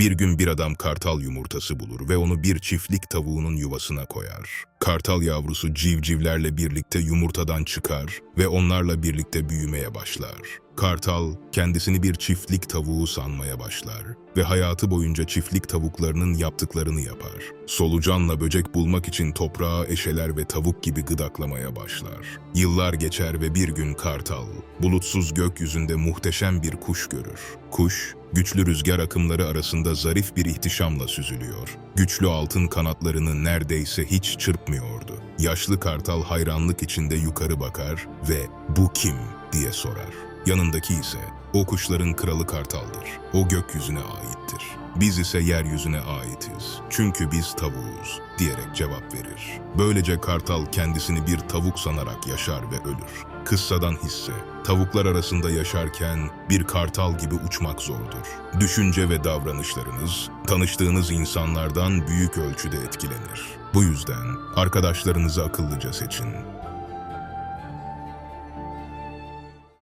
Bir gün bir adam kartal yumurtası bulur ve onu bir çiftlik tavuğunun yuvasına koyar. Kartal yavrusu civcivlerle birlikte yumurtadan çıkar ve onlarla birlikte büyümeye başlar. Kartal kendisini bir çiftlik tavuğu sanmaya başlar ve hayatı boyunca çiftlik tavuklarının yaptıklarını yapar. Solucanla böcek bulmak için toprağa eşeler ve tavuk gibi gıdaklamaya başlar. Yıllar geçer ve bir gün kartal bulutsuz gökyüzünde muhteşem bir kuş görür. Kuş güçlü rüzgar akımları arasında zarif bir ihtişamla süzülüyor. Güçlü altın kanatlarını neredeyse hiç çırpmıyordu. Yaşlı kartal hayranlık içinde yukarı bakar ve "Bu kim?" diye sorar. Yanındaki ise o kuşların kralı kartaldır. O gökyüzüne aittir. Biz ise yeryüzüne aitiz. Çünkü biz tavuğuz diyerek cevap verir. Böylece kartal kendisini bir tavuk sanarak yaşar ve ölür. Kıssadan hisse, tavuklar arasında yaşarken bir kartal gibi uçmak zordur. Düşünce ve davranışlarınız, tanıştığınız insanlardan büyük ölçüde etkilenir. Bu yüzden arkadaşlarınızı akıllıca seçin.